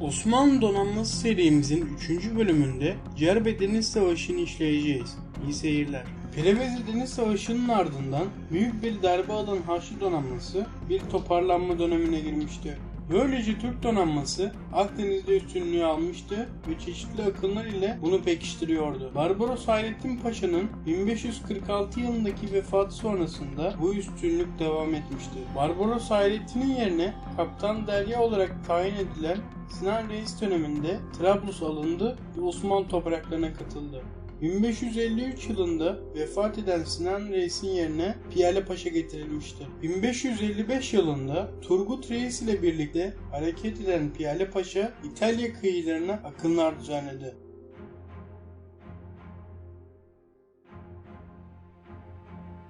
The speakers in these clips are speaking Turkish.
Osmanlı Donanması serimizin 3. bölümünde Cerbe Deniz Savaşı'nı işleyeceğiz. İyi seyirler. Pelevezi Deniz Savaşı'nın ardından büyük bir darbe alan Haçlı Donanması bir toparlanma dönemine girmişti. Böylece Türk donanması Akdeniz'de üstünlüğü almıştı ve çeşitli akımlar ile bunu pekiştiriyordu. Barbaros Hayrettin Paşa'nın 1546 yılındaki vefatı sonrasında bu üstünlük devam etmişti. Barbaros Hayrettin'in yerine Kaptan Derya olarak tayin edilen Sinan Reis döneminde Trablus alındı ve Osmanlı topraklarına katıldı. 1553 yılında vefat eden Sinan Reis'in yerine Piyale Paşa getirilmişti. 1555 yılında Turgut Reis ile birlikte hareket eden Piyale Paşa İtalya kıyılarına akınlar düzenledi.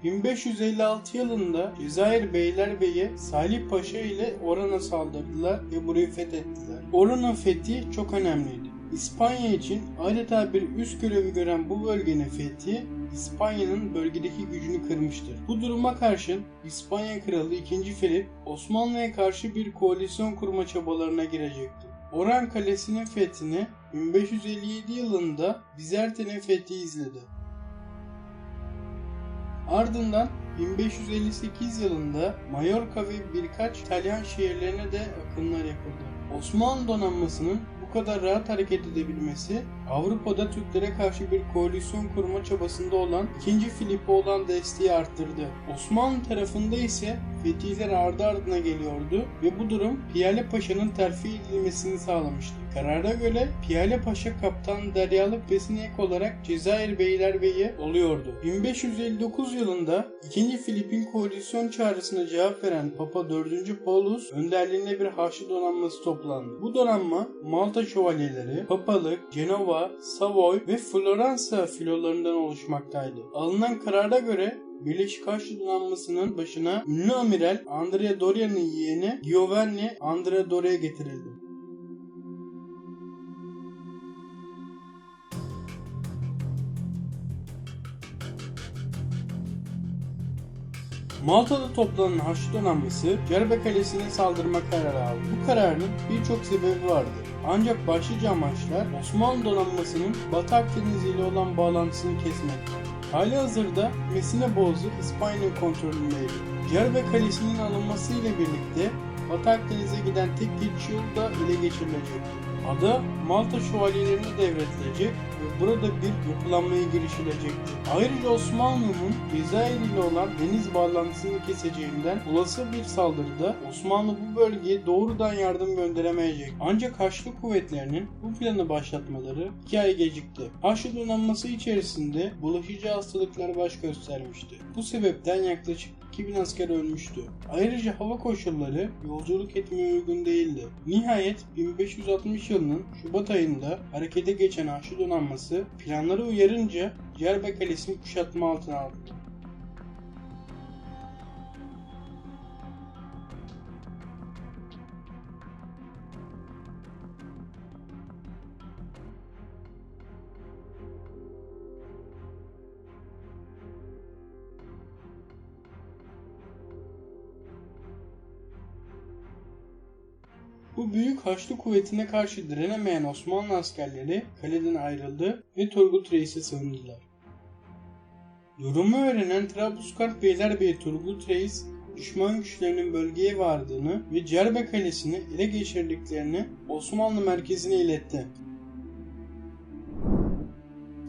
...1556 yılında Cezayir Beylerbeyi Salih Paşa ile Oran'a saldırdılar ve burayı fethettiler. Oran'ın fethi çok önemliydi. İspanya için adeta bir üst görevi gören bu bölgenin fethi İspanya'nın bölgedeki gücünü kırmıştır. Bu duruma karşın İspanya Kralı 2. Filip Osmanlı'ya karşı bir koalisyon kurma çabalarına girecekti. Oran Kalesi'nin fethini 1557 yılında Bizerte'nin fethi izledi. Ardından 1558 yılında Mallorca ve birkaç İtalyan şehirlerine de akınlar yapıldı. Osmanlı donanmasının kadar rahat hareket edebilmesi Avrupa'da Türklere karşı bir koalisyon kurma çabasında olan 2. Filip'e olan desteği arttırdı. Osmanlı tarafında ise fetihler ardı ardına geliyordu ve bu durum Piyale Paşa'nın terfi edilmesini sağlamıştı. Karara göre Piyale Paşa Kaptan Deryalık Besi'ne ek olarak Cezayir Beylerbeyi oluyordu. 1559 yılında 2. Filip'in koalisyon çağrısına cevap veren Papa 4. Paulus önderliğinde bir Haçlı donanması toplandı. Bu donanma Malta şövalyeleri, Papalık, Cenova, Savoy ve Floransa filolarından oluşmaktaydı. Alınan karara göre Birleşik Haçlı Donanması'nın başına ünlü amiral Andrea Doria'nın yeğeni Giovanni Andrea Doria getirildi. Malta'da toplanan Haçlı donanması Cerbe Kalesi'ne saldırma kararı aldı. Bu kararın birçok sebebi vardı. Ancak başlıca amaçlar Osmanlı donanmasının Batı Akdeniz ile olan bağlantısını kesmekti. Hali hazırda Mesine Boğazı İspanya'nın kontrolündeydi. Cerbe Kalesi'nin alınması ile birlikte Batı Akdeniz'e giden tek geçiş yolu da ele geçirilecekti. Ada Malta şövalyelerine devredilecek ve burada bir yapılanmaya girişilecekti. Ayrıca Osmanlı'nın Cezayir ile olan deniz bağlantısını keseceğinden olası bir saldırıda Osmanlı bu bölgeye doğrudan yardım gönderemeyecek. Ancak Haçlı kuvvetlerinin bu planı başlatmaları 2 ay gecikti. Haçlı donanması içerisinde bulaşıcı hastalıklar baş göstermişti. Bu sebepten yaklaşık 2000 asker ölmüştü. Ayrıca hava koşulları yolculuk etmeye uygun değildi. Nihayet 1560 yılının Şubat ayında harekete geçen Haçlı donanması planları uyarınca Cerbe Kalesi'ni kuşatma altına aldı. Haçlı kuvvetine karşı direnemeyen Osmanlı askerleri kaleden ayrıldı ve Turgut Reis'e sığındılar. Durumu öğrenen Trablusgarp Beylerbeyi Turgut Reis, düşman güçlerinin bölgeye vardığını ve Cerbe Kalesi'ni ele geçirdiklerini Osmanlı merkezine iletti.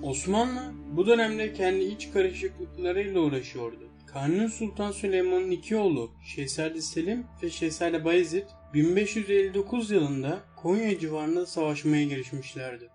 Osmanlı bu dönemde kendi iç karışıklıklarıyla uğraşıyordu. Kanuni Sultan Süleyman'ın iki oğlu Şehzade Selim ve Şehzade Bayezid 1559 yılında Konya civarında savaşmaya girişmişlerdi.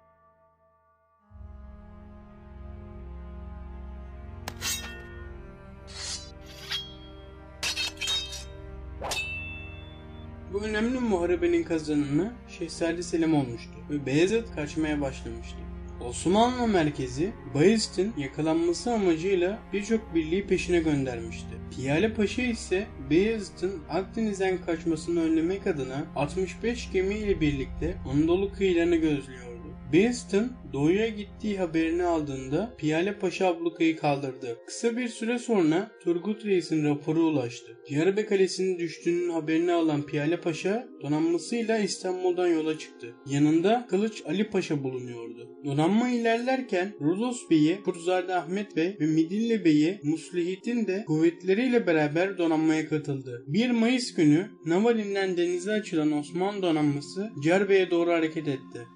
Bu önemli muharebenin kazananı Şehzade Selim olmuştu ve Beyazıt kaçmaya başlamıştı. Osmanlı merkezi Bayezid'in yakalanması amacıyla birçok birliği peşine göndermişti. Piyale Paşa ise Beyazıt'ın Akdeniz'den kaçmasını önlemek adına 65 gemi ile birlikte Anadolu kıyılarını gözlüyordu. Beeston doğuya gittiği haberini aldığında Piyale Paşa ablukayı kaldırdı. Kısa bir süre sonra Turgut Reis'in raporu ulaştı. Diyarbakır Kalesi'nin düştüğünün haberini alan Piyale Paşa donanmasıyla İstanbul'dan yola çıktı. Yanında Kılıç Ali Paşa bulunuyordu. Donanma ilerlerken Rodos Bey'i, Kurzade Ahmet Bey ve Midilli Bey'i Muslihittin de kuvvetleriyle beraber donanmaya katıldı. 1 Mayıs günü Navalin'den denize açılan Osmanlı donanması Cerbe'ye doğru hareket etti.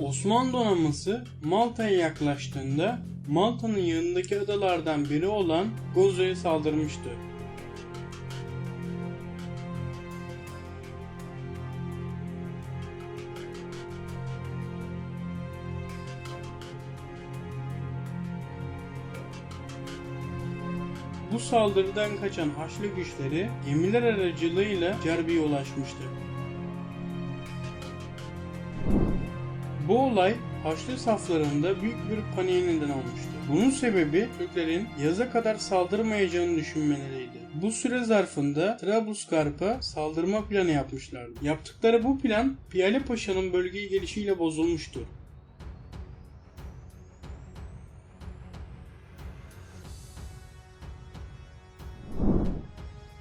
Osmanlı donanması Malta'ya yaklaştığında Malta'nın yanındaki adalardan biri olan Gozo'ya saldırmıştı. Bu saldırıdan kaçan Haçlı güçleri gemiler aracılığıyla Cerbe'ye ulaşmıştı. Bu olay Haçlı saflarında büyük bir paniğe neden olmuştu. Bunun sebebi Türklerin yaza kadar saldırmayacağını düşünmeleriydi. Bu süre zarfında Trablusgarp'a saldırma planı yapmışlardı. Yaptıkları bu plan Piyale Paşa'nın bölgeye gelişiyle bozulmuştu.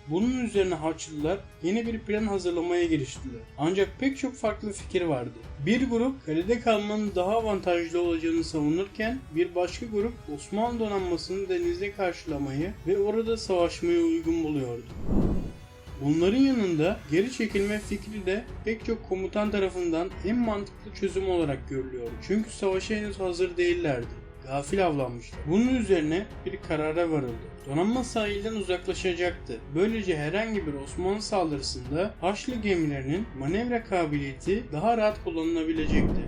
Bunun üzerine Haçlılar yeni bir plan hazırlamaya giriştiler. Ancak pek çok farklı fikir vardı. Bir grup kalede kalmanın daha avantajlı olacağını savunurken bir başka grup Osmanlı donanmasını denizde karşılamayı ve orada savaşmayı uygun buluyordu. Bunların yanında geri çekilme fikri de pek çok komutan tarafından en mantıklı çözüm olarak görülüyordu. Çünkü savaşa henüz hazır değillerdi gafil avlanmıştı. Bunun üzerine bir karara varıldı. Donanma sahilden uzaklaşacaktı. Böylece herhangi bir Osmanlı saldırısında Haçlı gemilerinin manevra kabiliyeti daha rahat kullanılabilecekti.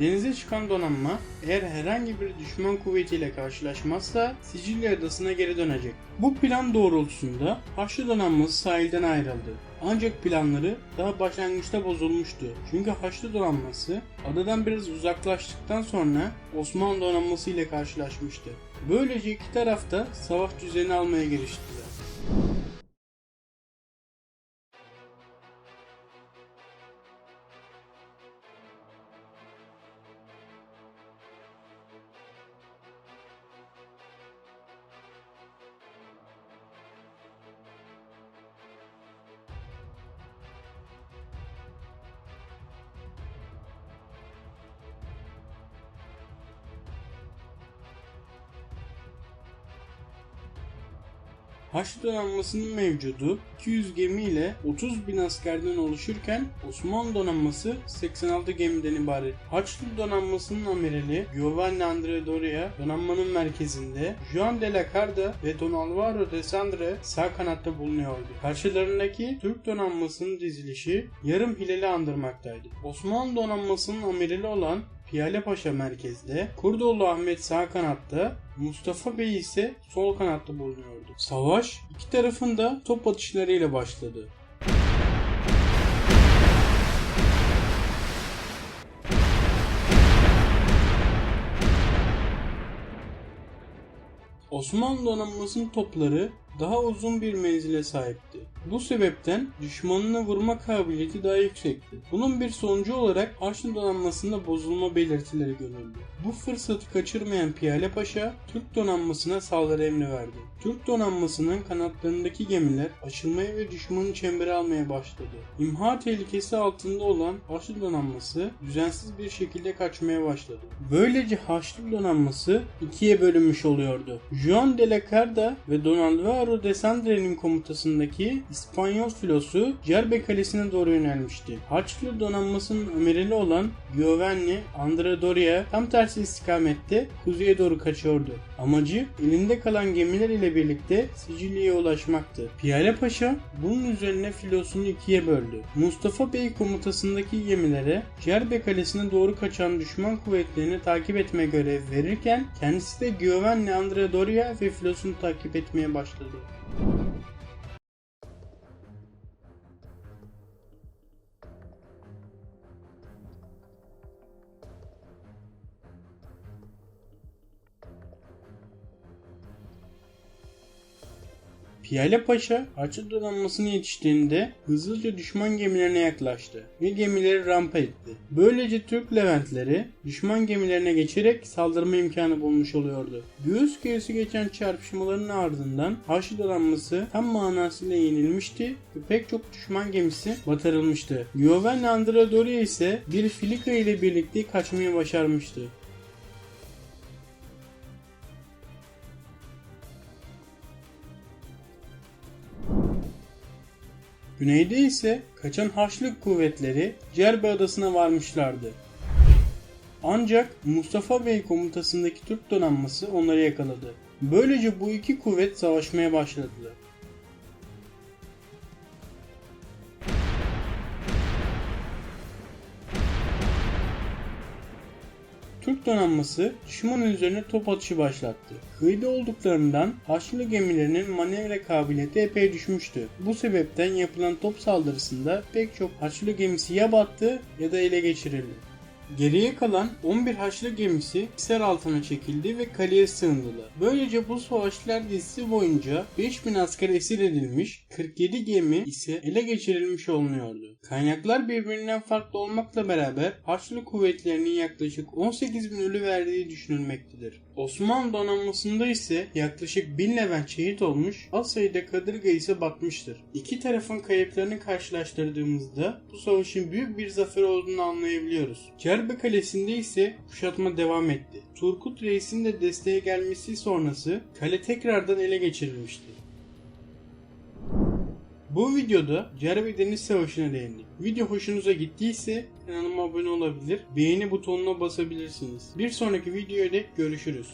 Denize çıkan donanma eğer herhangi bir düşman kuvvetiyle karşılaşmazsa Sicilya adasına geri dönecek. Bu plan doğrultusunda Haçlı donanması sahilden ayrıldı. Ancak planları daha başlangıçta bozulmuştu. Çünkü Haçlı donanması adadan biraz uzaklaştıktan sonra Osmanlı donanması ile karşılaşmıştı. Böylece iki taraf da savaş düzeni almaya giriştiler. Haçlı donanmasının mevcudu 200 gemi ile 30 bin askerden oluşurken Osmanlı donanması 86 gemiden ibaret. Haçlı donanmasının amirali Giovanni Andrea Doria donanmanın merkezinde, Juan de la Carda ve Don Alvaro de Sandre sağ kanatta bulunuyordu. Karşılarındaki Türk donanmasının dizilişi yarım hilali andırmaktaydı. Osmanlı donanmasının amirali olan Piyale Paşa merkezde, Kurdoğlu Ahmet sağ kanatta, Mustafa Bey ise sol kanatta bulunuyordu. Savaş iki tarafın da top atışlarıyla başladı. Osmanlı donanmasının topları daha uzun bir menzile sahipti. Bu sebepten düşmanına vurma kabiliyeti daha yüksekti. Bunun bir sonucu olarak Haçlı donanmasında bozulma belirtileri görüldü. Bu fırsatı kaçırmayan Piyale Paşa Türk donanmasına saldırı emri verdi. Türk donanmasının kanatlarındaki gemiler açılmaya ve düşmanın çembere almaya başladı. İmha tehlikesi altında olan Haçlı donanması düzensiz bir şekilde kaçmaya başladı. Böylece Haçlı donanması ikiye bölünmüş oluyordu. Juan de la Carda ve Don Alvaro de Sandre'nin komutasındaki İspanyol filosu Cerbe Kalesi'ne doğru yönelmişti. Haçlı donanmasının amirali olan Giovanni Andrea tam tersi istikamette kuzeye doğru kaçıyordu. Amacı elinde kalan gemiler ile birlikte Sicilya'ya ulaşmaktı. Piyale Paşa bunun üzerine filosunu ikiye böldü. Mustafa Bey komutasındaki gemilere Cerbe Kalesi'ne doğru kaçan düşman kuvvetlerini takip etme görev verirken kendisi de Giovanni Andrea Doria ve filosunu takip etmeye başladı. teve. Piyale Paşa Haçlı donanmasını yetiştiğinde hızlıca düşman gemilerine yaklaştı ve gemileri rampa etti. Böylece Türk Leventleri düşman gemilerine geçerek saldırma imkanı bulmuş oluyordu. Göğüs göğüsü geçen çarpışmaların ardından Haçlı donanması tam manasıyla yenilmişti ve pek çok düşman gemisi batırılmıştı. Giovanni Andrea ise bir filika ile birlikte kaçmayı başarmıştı. Güneyde ise kaçan Haçlı kuvvetleri Cerbe Adası'na varmışlardı. Ancak Mustafa Bey komutasındaki Türk donanması onları yakaladı. Böylece bu iki kuvvet savaşmaya başladılar. Türk donanması düşmanın üzerine top atışı başlattı. Kıyıda olduklarından Haçlı gemilerinin manevra kabiliyeti epey düşmüştü. Bu sebepten yapılan top saldırısında pek çok Haçlı gemisi ya battı ya da ele geçirildi. Geriye kalan 11 Haçlı gemisi Hisar altına çekildi ve kaleye sığındılar. Böylece bu savaşlar dizisi boyunca 5000 asker esir edilmiş, 47 gemi ise ele geçirilmiş olunuyordu. Kaynaklar birbirinden farklı olmakla beraber Haçlı kuvvetlerinin yaklaşık 18 bin ölü verdiği düşünülmektedir. Osmanlı donanmasında ise yaklaşık 1000 Levent şehit olmuş, az sayıda kadırga ise batmıştır. İki tarafın kayıplarını karşılaştırdığımızda bu savaşın büyük bir zafer olduğunu anlayabiliyoruz. Cerbe Kalesi'nde ise kuşatma devam etti. Turgut Reis'in de desteğe gelmesi sonrası kale tekrardan ele geçirilmişti. Bu videoda Cerbe Deniz Savaşı'na değindik. Video hoşunuza gittiyse kanalıma abone olabilir, beğeni butonuna basabilirsiniz. Bir sonraki videoda görüşürüz.